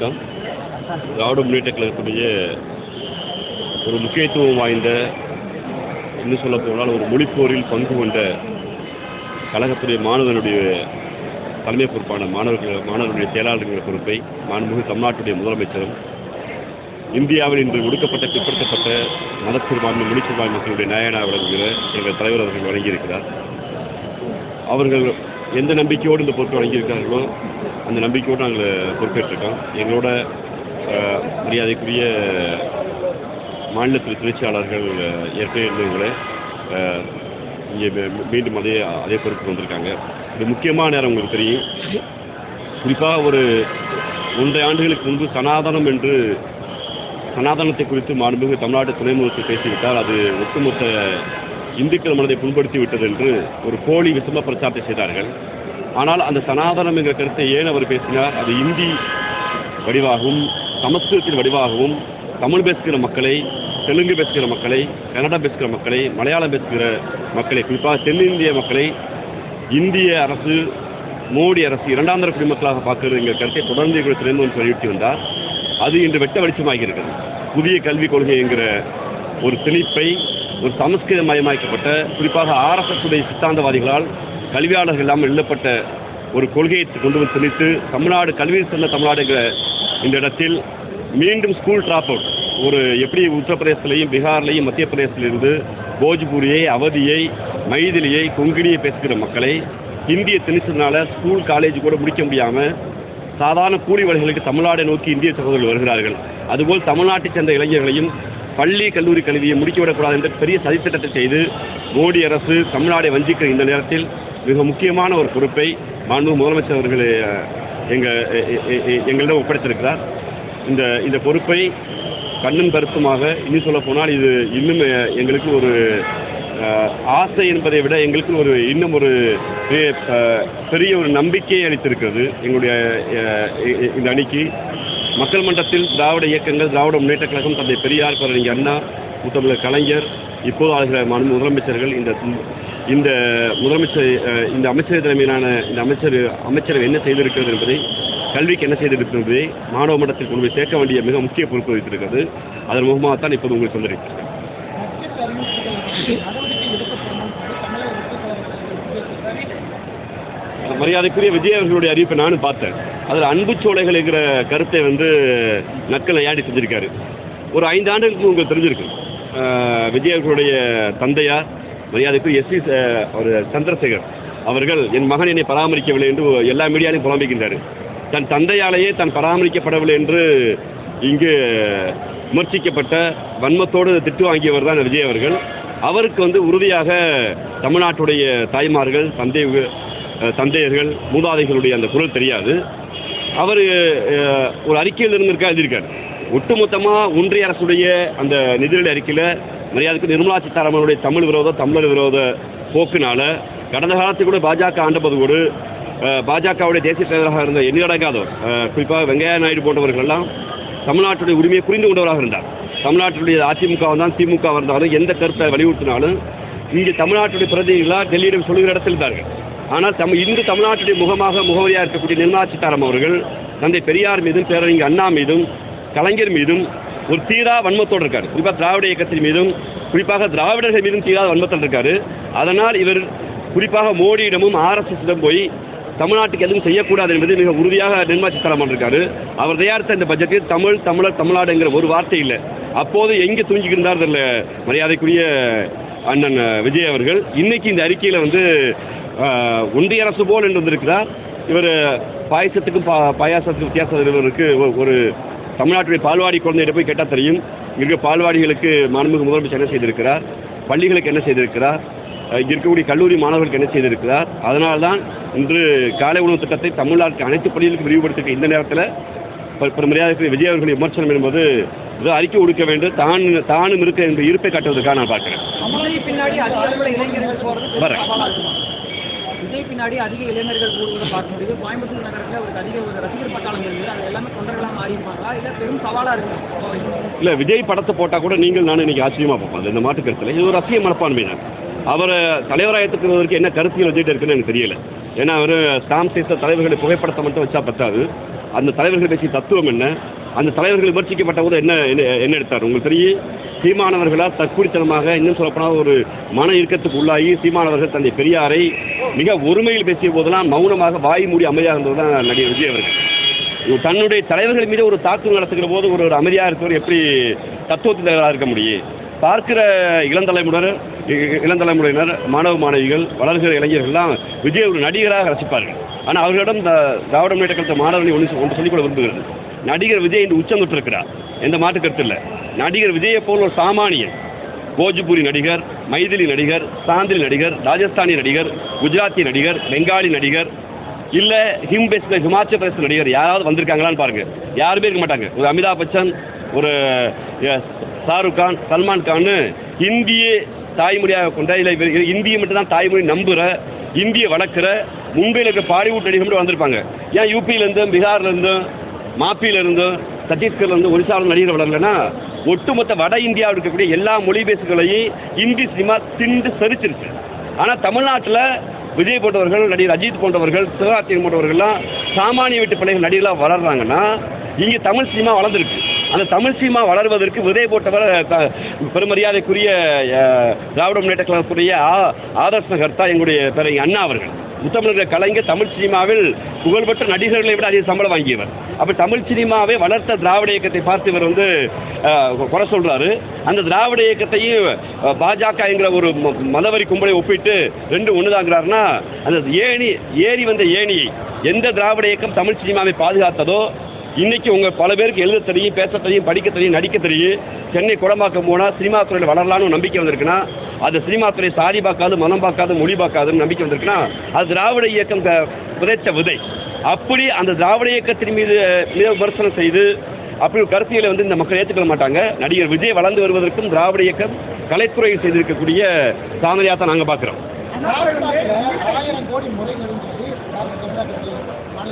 வணக்கம். திராவிட முன்னேற்ற கழகத்துடைய ஒரு முக்கியத்துவம் வாய்ந்த இன்னும் சொல்ல போனால் ஒரு மொழிப்போரில் பங்கு கொண்ட கழகத்துடைய மாணவர்களுடைய தலைமை பொறுப்பான மாணவர்கள் மாணவர்களுடைய செயலாளர்கள் பொறுப்பை மாண்புமிகு தமிழ்நாட்டுடைய முதலமைச்சரும் இந்தியாவில் இன்று ஒடுக்கப்பட்ட பிற்படுத்தப்பட்ட மதச்சிறுபான்மை மொழிச்சிறுபான்மை மக்களுடைய நாயனா விளங்குகிற எங்கள் தலைவர் அவர்கள் வழங்கியிருக்கிறார். அவர்கள் எந்த நம்பிக்கையோடு இந்த பொருட்கள் வழங்கியிருக்காங்களோ அந்த நம்பிக்கையோடு நாங்கள் பொறுப்பேற்றிருக்கோம். எங்களோட மரியாதைக்குரிய மாநிலத்தில் திருச்சியாளர்கள் ஏற்கனவே இருந்தவங்களே இங்கே மீண்டும் அதே அதே பொறுப்பு வந்திருக்காங்க. இது முக்கியமான நேரம் உங்களுக்கு தெரியும். குறிப்பாக ஒரு ஒன்றை ஆண்டுகளுக்கு முன்பு சனாதனம் என்று சனாதனத்தை குறித்து மாண்புமிகு தமிழ்நாட்டு துணை முதல்வர் பேசிவிட்டால் அது ஒட்டுமொத்த இந்துக்கள் மனதை புண்படுத்தி விட்டது என்று ஒரு போலி விசம பிரச்சாரத்தை செய்தார்கள். ஆனால் அந்த சனாதனம் என்ற கருத்தை ஏன் அவர் பேசினார்? அது இந்தி வடிவாகவும் சமஸ்கிருதத்தின் வடிவாகவும் தமிழ் பேசுகிற மக்களை தெலுங்கு பேசுகிற மக்களை கன்னடா பேசுகிற மக்களை மலையாளம் பேசுகிற மக்களை குறிப்பாக தென்னிந்திய மக்களை இந்திய அரசு மோடி அரசு இரண்டாம் தர குடிமக்களாக பார்க்கிறது எங்கள் கருத்தை தொடர்ந்து எங்கள் துறைமுகம் வலியுறுத்தி வந்தார். அது இன்று வெட்ட வெளிச்சமாகி இருக்கிறது. புதிய கல்விக் கொள்கை என்கிற ஒரு திணிப்பை ஒரு சமஸ்கிருத மயமாக்கப்பட்ட குறிப்பாக ஆர்எஸ்எஸ் உடைய சித்தாந்தவாதிகளால் கல்வியாளர்கள் இல்லாமல் எழுதப்பட்ட ஒரு கொள்கையை கொண்டு வந்து திணித்து தமிழ்நாடு கல்வியில் தமிழ்நாடு தமிழ்நாடுங்கிற இந்த இடத்தில் மீண்டும் ஸ்கூல் ட்ராப் அவுட் ஒரு எப்படி உத்தரப்பிரதேசத்திலையும் பீகார்லையும் மத்திய பிரதேசத்திலிருந்து போஜ்பூரியை அவதியை மைதிலியை கொங்கினியை பேசுகிற மக்களை இந்திய திணிச்சதுனால ஸ்கூல் காலேஜ் கூட முடிக்க முடியாமல் சாதாரண கூலி வேலைகளுக்கு தமிழ்நாடை நோக்கி இந்திய சகோதரர்கள் வருகிறார்கள். அதுபோல் தமிழ்நாட்டை சேர்ந்த இளைஞர்களையும் பள்ளி கல்லூரி கல்வியை முடிக்கிவிடக்கூடாது என்ற பெரிய சதித்திட்டத்தை செய்து மோடி அரசு தமிழ்நாடை வஞ்சிக்கிற இந்த நேரத்தில் மிக முக்கியமான ஒரு பொறுப்பை மாண்பு முதலமைச்சர் அவர்கள் எங்கள் எங்களிடம் ஒப்படைத்திருக்கிறார். இந்த இந்த பொறுப்பை கண்ணும் கருத்துமாக இன்னும் சொல்ல போனால் இது இன்னும் எங்களுக்கு ஒரு ஆசை என்பதை விட எங்களுக்கு ஒரு இன்னும் ஒரு பெரிய ஒரு நம்பிக்கையை அளித்திருக்கிறது எங்களுடைய இந்த அணிக்கு. மக்கள் மன்றத்தில் திராவிட இயக்கங்கள் திராவிட முன்னேற்ற கழகம் தந்தை பெரியார் பேரறிஞர் அண்ணா முத்தமிழர் கலைஞர் இப்போது ஆகிற முதலமைச்சர்கள் இந்த இந்த முதலமைச்சர் இந்த அமைச்சர் தலைமையிலான இந்த அமைச்சர் அமைச்சரவை என்ன செய்திருக்கிறது என்பதை கல்விக்கு என்ன செய்திருக்கிறது என்பதை மாணவ மன்றத்தில் கொண்டு போய் சேர்க்க வேண்டிய மிக முக்கிய பொறுப்பு வைத்திருக்கிறது அதன் முகமாகத்தான் இப்போது உங்களுக்கு சொல்லியிருக்கிறேன். மரியாதைக்குரிய விஜய் அவர்களுடைய அறிவிப்பை நானும் பார்த்தேன். அதில் அன்பு சோலைகள் என்கிற கருத்தை வந்து நக்கல் ஐயாடி செஞ்சிருக்காரு. ஒரு ஐந்து ஆண்டுகளுக்கு உங்களுக்கு தெரிஞ்சிருக்கு. விஜய் அவர்களுடைய தந்தையார் மரியாதைக்குரிய எஸ் சி ஒரு சந்திரசேகர் அவர்கள் என் மகன் என்னை பராமரிக்கவில்லை என்று எல்லா மீடியாலையும் புலம்பிக்கின்றார். தன் தந்தையாலேயே தான் பராமரிக்கப்படவில்லை என்று இங்கு விமர்சிக்கப்பட்ட வன்மத்தோடு திட்டு வாங்கியவர் தான் விஜய் அவர்கள். அவருக்கு வந்து உறுதியாக தமிழ்நாட்டுடைய தாய்மார்கள் தந்தை அஹ், தந்தையர்கள் மூதாதைகளுடைய அந்த குரல் தெரியாது. அவர் ஒரு அறிக்கையில் இருந்திருக்கா எழுதியிருக்கார். ஒட்டுமொத்தமாக ஒன்றிய அரசுடைய அந்த நிதிநிலை அறிக்கையில் மரியாதைக்கு நிர்மலா சீதாராமனுடைய தமிழ் விரோத தமிழர் விரோத போக்குனால கடந்த காலத்தில் கூட பாஜக ஆண்டபது கூட பாஜகவுடைய தேசிய தலைவராக இருந்த எண்ணிலடங்காதவர் குறிப்பாக வெங்கையா நாயுடு போன்றவர்கள் எல்லாம் தமிழ்நாட்டுடைய உரிமையை புரிந்து கொண்டவராக இருந்தார். தமிழ்நாட்டுடைய அதிமுக வந்தாலும் திமுக வந்தாலும் எந்த கருத்தை வலியுறுத்தினாலும் இங்கே தமிழ்நாட்டுடைய பிரதிநிதிகளாக டெல்லியிடம் சொல்லுகிற இடத்தில் இருந்தார்கள். ஆனால் தம் இந்து தமிழ்நாட்டுடைய முகமாக முகவரியாக இருக்கக்கூடிய நிர்மலா சீதாராமன் அவர்கள் தந்தை பெரியார் மீதும் பேரறிஞர் அண்ணா மீதும் கலைஞர் மீதும் ஒரு தீரா வன்மத்தோடு இருக்கார். குறிப்பாக திராவிட இயக்கத்தின் மீதும் குறிப்பாக திராவிடர்கள் மீதும் தீராத வன்மத்தோடு இருக்கார். அதனால் இவர் குறிப்பாக மோடியிடமும் ஆர்எஸ்எஸிடம் போய் தமிழ்நாட்டுக்கு எதுவும் செய்யக்கூடாது என்பது மிக உறுதியாக நிர்மலா சீதாராமன் இருக்காரு. அவர் தயாரித்த இந்த பட்ஜெட்டில் தமிழ் தமிழர் தமிழ்நாடுங்கிற ஒரு வார்த்தை இல்லை. அப்போது எங்கே தூங்கிக்கிருந்தார் தெரியல மரியாதைக்குரிய அண்ணன் விஜய் அவர்கள். இன்னைக்கு இந்த அறிக்கையில் வந்து ஒன்றிய அரசு போல் என்று வந்திருக்கிறார். இவர் பாயசத்துக்கும் பா பாயாசத்துக்கும் வித்தியாசம் இருக்கு ஒரு- தமிழ்நாட்டுடைய பால்வாடி குழந்தைகிட்ட போய் கேட்டால் தெரியும். இங்கே பால்வாடிகளுக்கு மாண்புமிகு முதலமைச்சர் என்ன செய்திருக்கிறார்? பள்ளிகளுக்கு என்ன செய்திருக்கிறார்? இங்க இருக்கக்கூடிய கல்லூரி மாணவர்களுக்கு என்ன செய்திருக்கிறார்? அதனால்தான் இன்று காலை உணவு திட்டத்தை தமிழ்நாட்டுக்கு அனைத்து பள்ளிகளுக்கும் விரிவுபடுத்திருக்க இந்த நேரத்தில் மரியாதைக்குரிய விஜய் அவர்களுடைய விமர்சனம் என்பது ஏதோ அறிக்கை கொடுக்க வேண்டும். தான் தானும் இருக்க என்ற இருப்பை காட்டுவதற்காக நான் பார்க்கிறேன். வரேன். சவாலா விஜய் பின்னாடி அதிக இளைஞர்கள் கூடுவதை பார்க்க முடியுது. கோயம்புத்தூர் நகரத்தில் அவருக்கு அதிக ஒரு ரசிகர் பட்டாளம் இருக்குது. அது எல்லாமே தொண்டர்களாக மாறியிருப்பாங்களா இல்லை பெரும் சவாலாக இருக்கு? இல்லை விஜய் படத்தை போட்டால் கூட நீங்கள் நானும் இன்னைக்கு ஆச்சரியமாக பார்ப்போம். அது இந்த மாட்டு கருத்தில். இது ஒரு ரசிக மனப்பான்மை தான். அவர் தலைவராயத்துக்கு வரைக்கும் என்ன கருத்தியல் வச்சுட்டு இருக்குன்னு எனக்கு தெரியல. ஏன்னா அவர் ஸ்டாம்ப் சைஸில் தலைவர்களை புகைப்படத்தை மட்டும் வச்சா பத்தாது. அந்த தலைவர்கள் பேசிய தத்துவம் என்ன? அந்த தலைவர்கள் விமர்சிக்கப்பட்ட போது என்ன என்ன எடுத்தார்? உங்களுக்கு தெரியும்? சீமானவர்களால் தற்குறித்தனமாக இன்னும் சொல்லப்போனால் ஒரு மன இறுக்கத்துக்கு உள்ளாகி சீமானவர்கள் தந்தை பெரியாரை மிக ஒருமையில் பேசிய போதெல்லாம் மௌனமாக வாய் மூடி அமைதியாக இருந்தது தான் நடிகர் விஜய் அவர்கள். தன்னுடைய தலைவர்கள் மீது ஒரு தாக்குதல் நடத்துகிற போது ஒரு ஒரு அமைதியாக இருக்கிறவர் எப்படி தத்துவத்தின் தலைவராக இருக்க முடியும்? பார்க்கிற இளந்தலைமுடர் இளந்தலைமுறையினர் மாணவ மாணவிகள் வளர்கிற இளைஞர்கள்லாம் விஜய் ஒரு நடிகராக ரசிப்பார்கள். ஆனால் அவர்களிடம் இந்த திராவிட முன்னேற்ற கழகத்தை ஒன்று ஒன்று சொல்லிக்கொள்ள விரும்புகிறது. நடிகர் விஜய் இன்று உச்சம் தொட்டிருக்கிறார் எந்த மாற்று கருத்து இல்லை. நடிகர் விஜயை போல் ஒரு சாமானியன். போஜ்பூரி நடிகர் மைதிலி நடிகர் சாந்திலி நடிகர் ராஜஸ்தானி நடிகர் குஜராத்தி நடிகர் பெங்காலி நடிகர் இல்லை ஹிம் பேஸில் ஹிமாச்சல பிரதேச நடிகர் யாராவது வந்திருக்காங்களான்னு பாருங்க. யாருமே இருக்க மாட்டாங்க. ஒரு அமிதாப் பச்சன் ஒரு ஷாருக் கான் சல்மான் கான் இந்திய தாய்மொழியாக கொண்ட இல்லை இந்திய மட்டும்தான் தாய்மொழி நம்புகிற இந்திய வளர்க்குற மும்பையில் இருக்க பாலிவுட் நடிகர் மட்டும் வந்திருப்பாங்க. ஏன் யூபியிலேருந்தும் பீகார்லேருந்தும் மாப்பியிலேருந்தும் சத்தீஸ்கர்லேருந்து ஒரிசாவில் நடிகர் வளரலன்னா ஒட்டுமொத்த வட இந்தியாவில் இருக்கக்கூடிய எல்லா மொழி பேசுகளையும் இந்தி சினிமா திண்டு சரிச்சிருச்சு. ஆனால் தமிழ்நாட்டில் விஜய் போன்றவர்கள் நடிகர் அஜித் போன்றவர்கள் சிவகார்த்திகன் போன்றவர்கள்லாம் சாமானிய வீட்டு பிள்ளைகள் நடிகர்களாக வளர்றாங்கன்னா இங்கே தமிழ் சினிமா வளர்ந்துருக்கு. அந்த தமிழ் சினிமா வளர்வதற்கு விஜய் போட்டவர் பெருமரியாதைக்குரிய திராவிட முன்னேற்ற கழகத்துடைய ஆ- ஆதர்ச கர்த்தா எங்களுடைய பிறகு அண்ணா அவர்கள். முத்தமிழர்கள் கலைஞர் தமிழ் சினிமாவில் புகழ்பெற்ற நடிகர்களை விட அதிக சம்பளம் வாங்கியவர். அப்போ தமிழ் சினிமாவை வளர்த்த திராவிட இயக்கத்தை பார்த்து இவர் வந்து குறை சொல்கிறாரு அந்த திராவிட இயக்கத்தையும் பாஜக என்கிற ஒரு ம- மதவரி கும்பலை ஒப்பிட்டு ரெண்டு ஒன்றுதாங்கிறாருன்னா அந்த ஏணி ஏறி வந்த ஏணியை எந்த திராவிட இயக்கம் தமிழ் சினிமாவை பாதுகாத்ததோ இன்னைக்கு உங்கள் பல பேருக்கு எழுத தெரியும் பேச தெரியும் படிக்க தெரியும் நடிக்க தெரியும். சென்னை குடமாக்கம் போனால் சினிமா துறையில் வளரலாம்னு நம்பிக்கை வந்திருக்குன்னா அது சினிமா துறை சாதி பார்க்காது மனம் பார்க்காது மொழி பார்க்காதுன்னு நம்பிக்கை வந்திருக்குன்னா அது திராவிட இயக்கம் புதைத்த விதை. அப்படி அந்த திராவிட இயக்கத்தின் மீது மிக விமர்சனம் செய்து அப்படி ஒரு கருத்தியலை வந்து இந்த மக்கள் ஏற்றுக்கொள்ள மாட்டாங்க. நடிகர் விஜய் வளர்ந்து வருவதற்கும் திராவிட இயக்கம் கலைத்துறையில் செய்திருக்கக்கூடிய சாதனையாக தான் நாங்கள் பார்க்குறோம்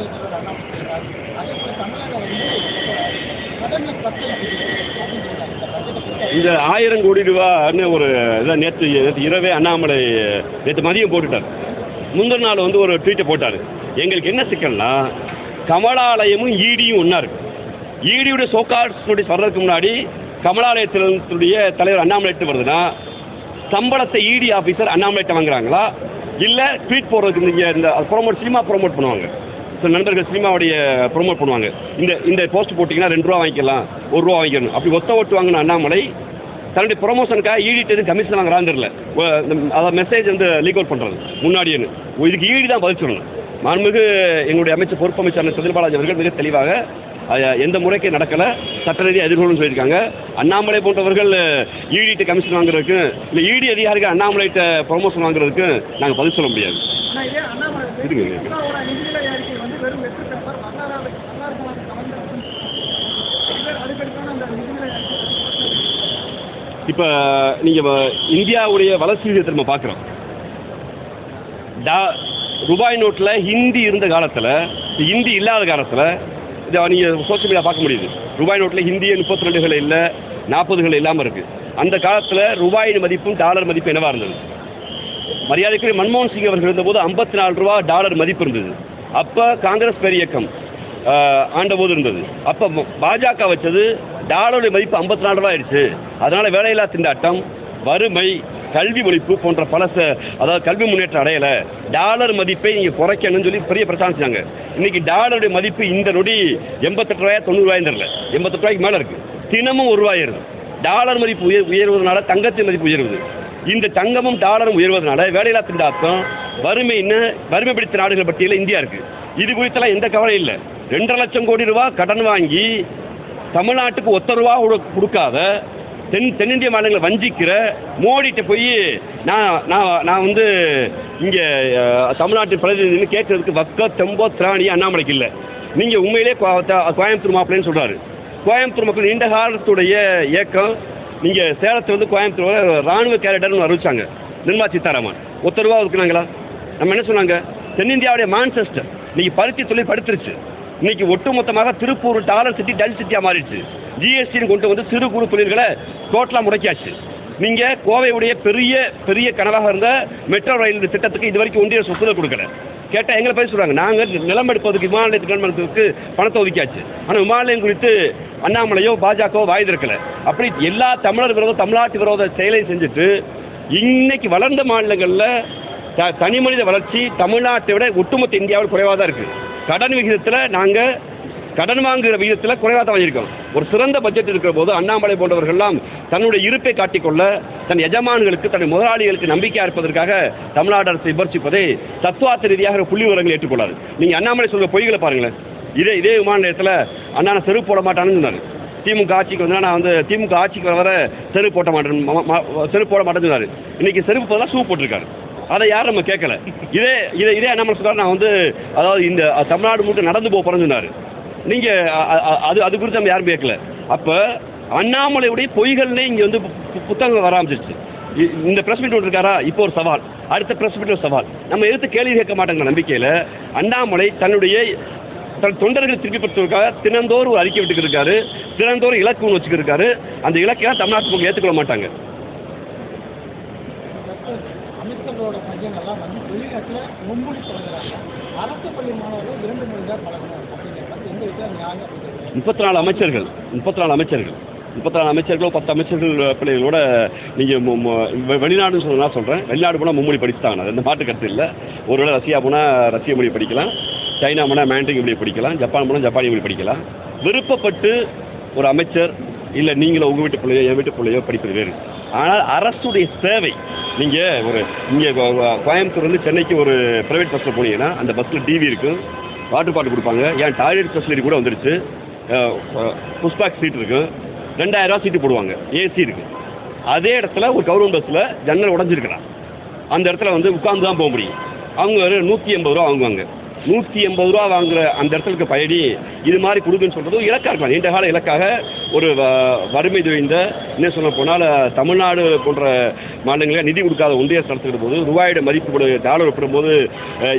தலைவர் அண்ணாமலை அதே போல வந்து இந்த ஆயிரம் கோடி ரூபான்னு ஒரு இதான் நேற்று நேற்று இரவே அண்ணாமலை நேற்று மதியம் போட்டுட்டார். முந்தின நாள் வந்து ஒரு ட்வீட்டை போட்டார். எங்களுக்கு என்ன சிக்கல்னா கமலாலயமும் ஈடியும் ஒன்றா இருக்கு. ஈடியுடைய சோகார்ட்ஸ் நோட்டீஸ் வர்றதுக்கு முன்னாடி கமலாலயத்தினுடைய தலைவர் அண்ணாமலைட்டு வருதுன்னா சம்பளத்தை இடி ஆஃபீஸர் அண்ணாமலைட்ட வாங்குறாங்களா? இல்லை ட்வீட் போடுறதுக்கு நீங்கள் இந்த ப்ரோமோட் சினிமா ப்ரோமோட் பண்ணுவாங்க. சில நண்பர்கள் சினிமாவுடைய ப்ரோமோட் பண்ணுவாங்க இந்த இந்த போஸ்ட் போட்டிங்கன்னா ரெண்டு ரூபா வாங்கிக்கலாம் ஒரு ரூபா வாங்கிக்கணும். அப்படி ஒத்த ஓட்டு வாங்கின அண்ணாமலை தன்னுடைய ப்ரொமோஷனுக்காக ஈடிட்டு எதுவும் கமிஷன் வாங்குறான்னு தெரியல. அதாவது மெசேஜ் வந்து லீக் அவுட் பண்ணுறது முன்னாடியேன்னு. இதுக்கு ஈடி தான் பதில் சொல்லணும். மாண்புமிகு எங்களுடைய அமைச்சர் பொறுப்பு அமைச்சர் செந்தில் பாலாஜி அவர்கள் மிக தெளிவாக எந்த முறைக்கு நடக்கலை. சட்ட ரீதியாக எதிர்கொள்ளும் சொல்லியிருக்காங்க. அண்ணாமலை போன்றவர்கள் ஈடிட்டு கமிஷன் வாங்குறதுக்கு இல்லை ஈடி அதிகாரிகள் அண்ணாமலைகிட்ட ப்ரொமோஷன் வாங்குறதுக்கு நாங்கள் பதில் சொல்ல முடியாது ஆனா இதே அண்ணாமலை வந்து இருங்க, இருங்க. திமுகவோட நிதிநிலை அறிக்கை வந்து வெறும் வெற்று பேப்பர் வரலாறு வரலாறு கவர்ந்து அதுக்கடுத்தான அந்த நிதிநிலை அறிக்கை இப்போ நீங்கள் இந்தியாவுடைய வளர்ச்சி விகிதத்தை நம்ம பார்க்குறோம். டா ரூபாய் நோட்டில் ஹிந்தி இருந்த காலத்தில் ஹிந்தி இல்லாத காலத்தில் இதை நீங்கள் சோஷியல் மீடியா பார்க்க முடியுது. ரூபாய் நோட்டில் ஹிந்தியே முப்பத்தி ரெண்டுகள் இல்லை நாற்பதுகள் இல்லாமல் இருக்குது அந்த காலத்தில் ரூபாயின் மதிப்பும் டாலர் மதிப்பு என்னவாக இருந்தது? மரியாதைக்குரிய மன்மோகன் சிங் அவர்கள் இருந்தபோது ஐம்பத்தி நாலு ரூபா டாலர் மதிப்பு இருந்தது. அப்போ காங்கிரஸ் பேரியக்கம் ஆஹ், ஆண்டபோது இருந்தது. அப்போ பாஜக வச்சது டாலருடைய மதிப்பு ஐம்பத்தி நாலு ரூபா ஆயிடுச்சு. அதனால் வேலையில்லா திண்டாட்டம் வறுமை கல்வி ஒழிப்பு போன்ற பல அதாவது கல்வி முன்னேற்றம் அடையலை. டாலர் மதிப்பை நீங்கள் குறைக்கணும்னு சொல்லி பெரிய பிரச்சாரம் செஞ்சாங்க இன்னைக்கு டாலருடைய மதிப்பு இந்த நொடி எண்பத்தெட்டு ரூபாயா தொண்ணூறு ரூபாய் எண்பத்தெட்டு ரூபாய்க்கு மேலே இருக்குது தினமும் ஒரு ரூபாய் டாலர் மதிப்பு உயர் உயர்வதனால தங்கத்தின் மதிப்பு உயர்வுது இந்த தங்கமும் டாலரும் உயர்வதனால வேலையில்லா திண்டாட்டம் வறுமைன்னு வறுமை பிடித்த நாடுகள் பட்டியலில் இந்தியா இருக்குது இது குறித்தெல்லாம் எந்த கவலையும் இல்லை. ரெண்டரை லட்சம் கோடி ரூபா கடன் வாங்கி தமிழ்நாட்டுக்கு ஒத்த ரூபா கொடுக்காத தென் தென்னிந்திய மாநிலங்களை வஞ்சிக்கிற மோடிட்ட போய் நான் நான் நான் வந்து இங்கே தமிழ்நாட்டு பிரதிநிதின்னு கேட்கறதுக்கு வக்க தெம்போ திராணி அண்ணாமலைக்கு இல்லை. நீங்கள் உண்மையிலே கோயம்புத்தூர் மாப்பிள்ளைன்னு சொல்கிறாரு கோயம்புத்தூர் மக்கள் நீண்ட காலத்துடைய இயக்கம் நீங்கள் சேலத்தில் வந்து கோயம்புத்தூர் ராணுவ கேரக்டர்னு அறிவிச்சாங்க. நிர்மலா சீதாராமன். ஒத்த ரூபா ஒதுக்குனாங்களா? நம்ம என்ன சொன்னாங்க? தென்னிந்தியாவுடைய மான்செஸ்டர் இன்னைக்கு பருத்தி தொழில் படுத்துருச்சு. இன்னைக்கு ஒட்டுமொத்தமாக திருப்பூர் டாலர் சிட்டி டல் சிட்டியாக மாறிடுச்சு. ஜிஎஸ்டின்னு கொண்டு வந்து சிறு குறு தொழில்களை டோட்டலாக முடக்கியாச்சு. நீங்கள் கோவையுடைய பெரிய பெரிய கனவாக இருந்த மெட்ரோ ரயில் திட்டத்துக்கு இது வரைக்கும் ஒன்றிய அரசு ஒப்புதல் கொடுக்கல. கேட்டால் எங்களை பேச சொல்கிறாங்க நாங்கள் நிலம் எடுப்பதற்கு விமான நிலையத்துக்கு பணத்தை ஒதுக்கியாச்சு. ஆனால் விமான நிலையம் குறித்து அண்ணாமலையோ பாஜகவோ வாய் திறக்கலை. அப்படி எல்லா தமிழர் விரோத தமிழ்நாட்டு விரோத செயலையும் செஞ்சுட்டு இன்னைக்கு வளர்ந்த மாநிலங்களில் த தனி மனித வளர்ச்சி தமிழ்நாட்டை விட ஒட்டுமொத்த இந்தியாவில் குறைவாக தான் இருக்குது கடன் விகிதத்தில் நாங்கள் கடன் வாங்குகிற விகிதத்தில் குறைவாக தான் வாங்கியிருக்கோம். ஒரு சிறந்த பட்ஜெட் இருக்கிற போது அண்ணாமலை போன்றவர்கள்லாம் தன்னுடைய இருப்பை காட்டிக்கொள்ள தன் எஜமான்களுக்கு தன் முதலாளிகளுக்கு நம்பிக்கையாக இருப்பதற்காக தமிழ்நாடு அரசு விமர்சிப்பதை தத்துவார்த்த ரீதியாக புள்ளி விவரங்கள் ஏற்றுக்கொள்ளாது நீங்கள் அண்ணாமலை சொல்கிற பொய்களை பாருங்களேன். இதே இதே விமான நிலையத்தில் அண்ணா நான் செருப்பு போட மாட்டான்னு சொன்னார். திமுக ஆட்சிக்கு வந்தால் நான் வந்து திமுக ஆட்சிக்கு வர வர செருப்பு போட்ட மாட்டேன் செருப்பு போட மாட்டேன்னு சொன்னார். இன்னைக்கு செருப்பு போதெல்லாம் ஷூ போட்டிருக்காரு. அதை யாரும் நம்ம கேட்கல. இதே இதே இதே அண்ணாமலை சொல்றாரு நான் வந்து அதாவது இந்த தமிழ்நாடு முழுக்க நடந்து போக போகிறேன்னு சொன்னார். நீங்கள் அது அது குறித்து நம்ம யாரும் கேட்கல. அப்போ அண்ணாமலையுடைய பொய்கள்னே இங்கே வந்து பு- புத்தகங்கள் வர ஆரம்பிச்சிருச்சு. இ- இந்த பிரஸ் மீட் இருக்காரா இப்போ ஒரு சவால். அடுத்த பிரஸ் மீட் ஒரு சவால். நம்ம எடுத்து கேள்வி கேட்க மாட்டேங்கிற நம்பிக்கையில் அண்ணாமலை தன்னுடைய தன் தொண்டர்களை திருப்பி பெற்றதுக்காக தினந்தோறும் ஒரு அறிக்கை விட்டுக்கிருக்காரு தினந்தோறும் இலக்கு ஒன்று வச்சுக்கிருக்காரு அந்த இலக்கை தமிழ்நாட்டு மக்கள் ஏற்றுக்கொள்ள மாட்டாங்க. அமைச்சர்களோட பையனெல்லாம் வந்து வெளிநாட்டில் மும்மொழி பழகுறாங்க. அரசு பள்ளி மாணவர்கள் இரண்டு மொழி தான் பழகணும் அப்படிங்கிறது எந்த விதத்தில் நியாயம் அப்படிங்கிறது. முப்பத்தி நாலு அமைச்சர்கள் முப்பத்தி நாலு அமைச்சர்கள் முப்பத்தி நாலு அமைச்சர்களோ பத்து அமைச்சர்கள் பிள்ளைகளோட நீங்கள் வெளிநாடுன்னு சொல்லணும் நான் சொல்கிறேன் வெளிநாடு போனால் மும்மொழி படிச்சுட்டாங்க. அது எந்த மாட்டு கருத்து இல்லை. ஒருவேளை ரஷ்யா போனால் ரஷ்ய மொழி படிக்கலாம். சைனா போனால் மேண்ட்ரிங் மொழி படிக்கலாம். ஜப்பான் போனால் ஜப்பானி மொழி படிக்கலாம். விருப்பப்பட்டு ஒரு அமைச்சர் இல்லை நீங்களோ உங்கள் வீட்டு பிள்ளையோ என் வீட்டு பிள்ளையோ படிப்பது வேறு. ஆனால் அரசுடைய சேவை நீங்கள் ஒரு இங்கே கோயம்புத்தூர்லேருந்து சென்னைக்கு ஒரு ப்ரைவேட் பஸ்ஸில் போனீங்கன்னா அந்த பஸ்ஸில் டிவி இருக்கும் வாட்டர் பாட்டில் கொடுப்பாங்க. ஏன் டாய்லெட் ஃபெசிலிட்டி கூட வந்துடுச்சு புஷ்பாக் சீட் இருக்கும் ரெண்டாயிரம் ரூபா சீட்டு போடுவாங்க. ஏசி இருக்குது அதே இடத்துல ஒரு கவர்மெண்ட் பஸ்ஸில் ஜன்னல் உடஞ்சிருக்கிறான் அந்த இடத்துல வந்து உட்காந்து தான் போக முடியும். அவங்க ஒரு நூற்றி எண்பது ரூபா வாங்குவாங்க. நூற்றி எண்பது ரூபா வாங்குற அந்த இடத்துக்கு பயணி இது மாதிரி கொடுக்குன்னு சொல்கிறது இலக்காக இருக்கலாம். நீண்ட கால இலக்காக ஒரு வ- வறுமை துவைந்த என்ன சொல்ல போனால் தமிழ்நாடு போன்ற மாநிலங்களில் நிதி கொடுக்காத ஒன்றிய அரசு நடத்துகிற போது ரூபாயோட மதிப்பு கூட டாலர் ஒப்பிடும்போது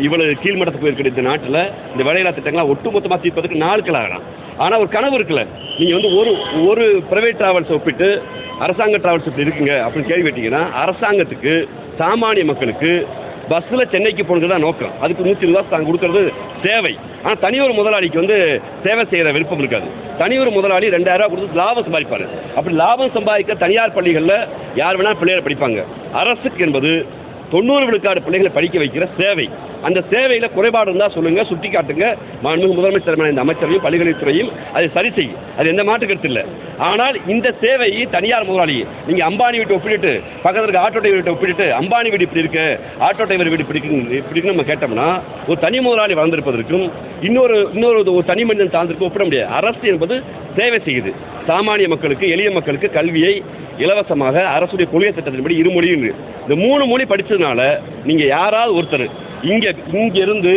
இவ்வளவு கீழ்மட்டத்துக்கு போயிருக்கிற இந்த நாட்டில் இந்த வேலையில்லா திட்டங்கள்லாம் ஒட்டுமொத்தமாக தீர்ப்பதற்கு நாட்கள் ஆகலாம். ஆனால் ஒரு கனவு இருக்குல்ல. நீங்கள் வந்து ஒரு ஒரு ப்ரைவேட் ட்ராவல்ஸை ஒப்பிட்டு அரசாங்க டிராவல்ஸ் இப்படி இருக்குங்க அப்படின்னு கேள்வி கேட்டிங்கன்னா அரசாங்கத்துக்கு சாமானிய மக்களுக்கு பஸ்ஸில் சென்னைக்கு போனது தான் நோக்கம். அதுக்கு நூற்றி இருபது ரூபா தாங்க கொடுக்கறது சேவை. ஆனால் தனியொரு முதலாளிக்கு வந்து சேவை செய்கிற விருப்பம் இருக்காது. தனியொரு முதலாளி ரெண்டாயிரம் கொடுத்து லாபம் சம்பாதிப்பார். அப்படி லாபம் சம்பாதிக்க தனியார் பள்ளிகளில் யார் வேணால் பிள்ளைகளை படிப்பாங்க. அரசுக்கு என்பது தொண்ணூறு விழுக்காடு பிள்ளைகளை படிக்க வைக்கிற சேவை. அந்த சேவையில் குறைபாடு இருந்தால் சொல்லுங்கள் சுட்டி காட்டுங்க. மாண்புமிகு முதலமைச்சர் இந்த அமைச்சரையும் பள்ளிக்கல்வித்துறையும் அதை சரி செய்யும் அது எந்த மாற்று கருத்து இல்லை. ஆனால் இந்த சேவையை தனியார் முதலாளி நீங்கள் அம்பானி வீட்டை ஒப்பிட்டு பக்கத்தில் இருக்க ஆட்டோ டிரைவர் வீட்டை ஒப்பிட்டு அம்பானி வீடு இப்படி இருக்கு ஆட்டோ டிரைவர் வீடு பிடிக்கு இப்படின்னு இப்படி நம்ம கேட்டோம்னா ஒரு தனி முதலாளி வளர்ந்திருப்பதற்கும் இன்னொரு இன்னொரு ஒரு தனி மனிதன் சார்ந்திருக்கும் ஒப்பிட முடியாது. அரசு என்பது சேவை செய்யுது. சாமானிய மக்களுக்கு எளிய மக்களுக்கு கல்வியை இலவசமாக அரசுடைய கொள்கை திட்டத்தின்படி இரு இந்த மூணு மொழி படித்ததுனால நீங்கள் யாராவது ஒருத்தர் இங்கே இங்கிருந்து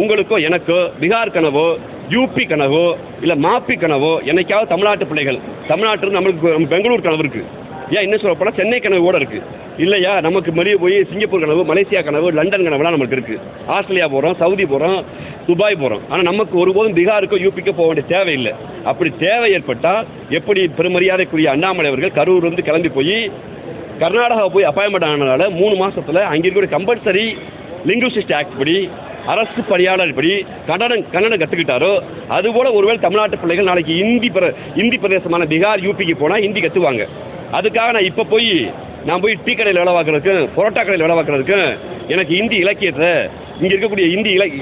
உங்களுக்கோ எனக்கோ பீகார் கனவோ யூபி கனவோ இல்லை மாப்பி கனவோ என்னைக்காவது தமிழ்நாட்டு பிள்ளைகள் தமிழ்நாட்டில் நம்மளுக்கு நம்ம பெங்களூர் கனவு இருக்குது ஏன் என்ன சொல்ல போனால் சென்னை கனவு கூட இருக்குது இல்லையா நமக்கு மறுபடிய போய் சிங்கப்பூர் கனவு மலேசியா கனவு லண்டன் கனவுலாம் நமக்கு இருக்குது ஆஸ்திரேலியா போகிறோம் சவுதி போகிறோம் துபாய் போகிறோம் ஆனால் நமக்கு ஒருபோதும் பீகாருக்கோ யூபிக்கோ போக வேண்டிய தேவையில்லை. அப்படி தேவை ஏற்பட்டால் எப்படி பெருமரியாதைக்குரிய அண்ணாமலை அவர்கள் கரூர்லேருந்து கிளம்பி போய் கர்நாடகா போய் அப்பாயின்மெண்ட் ஆனதால மூணு மாதத்தில் அங்கே இருக்கக்கூடிய கம்பல்சரி லிங்குவிஸ்டிக் ஆக்ட் படி அரசு பணியாளர் படி கன்னடம் கன்னடம் கற்றுக்கிட்டாரோ அதுபோல் ஒருவேளை தமிழ்நாட்டு பிள்ளைகள் நாளைக்கு இந்தி பிர இந்தி பிரதேசமான பீகார் யூபிக்கு போனால் ஹிந்தி கற்றுவாங்க அதுக்காக நான் இப்போ போய் நான் போய் டீ கடையில் வேலை பார்க்குறதுக்கும் பரோட்டா கடையில் வேலை பார்க்குறதுக்கும் எனக்கு இந்தி இலக்கியத்தை இங்கே இருக்கக்கூடிய இந்தி இலக்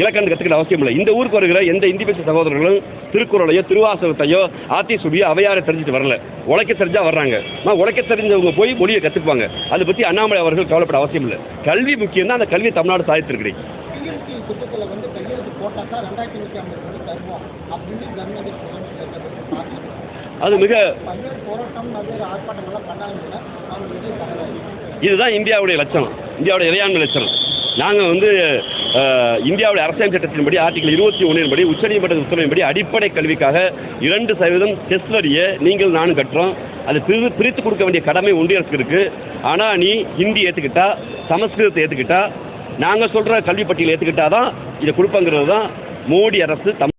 இலக்கணம் கற்றுக்கிற அவசியம் இல்லை. இந்த ஊருக்கு வருகிற எந்த இந்தி பேச சகோதரர்களும் திருக்குறளையோ திருவாசகத்தையோ ஆத்திசுடியோ அவையாரை தெரிஞ்சுட்டு வரல. உழைக்க தெரிஞ்சால் வர்றாங்க. நான் உழைக்க தெரிஞ்சவங்க போய் மொழியை கற்றுக்குவாங்க அதை பற்றி அண்ணாமலை அவர்கள் கவலைப்பட அவசியம் இல்லை. கல்வி முக்கியம் தான் அந்த கல்வி தமிழ்நாடு சாதித்திருக்கிறேன் போட்டாக்கா ரெண்டாயிரத்தி நூற்றி ஐம்பது தருவோம். அப்படின்னு தர்மதி அது மிக இதுதான் இந்தியாவுடைய லட்சணம். இந்தியாவுடைய இறையாண்மை லட்சணம். நாங்கள் வந்து இந்தியாவுடைய அரசியல் சட்டத்தின்படி ஆர்டிகல் இருபத்தி ஒன்றின்படி உச்சநீதிமன்ற உத்தரவின்படி அடிப்படை கல்விக்காக இரண்டு சதவீதம் செஸ் வரியை நீங்கள் நானும் கட்டுறோம் அது பிரி பிரித்து கொடுக்க வேண்டிய கடமை ஒன்றிய அரசுக்கு இருக்குது ஆனால் நீ ஹிந்தி ஏற்றுக்கிட்டா சமஸ்கிருதத்தை ஏற்றுக்கிட்டா நாங்கள் சொல்கிற கல்வி பட்டியலை ஏற்றுக்கிட்டா தான் இதை கொடுப்பங்கிறது தான் மோடி அரசு தம்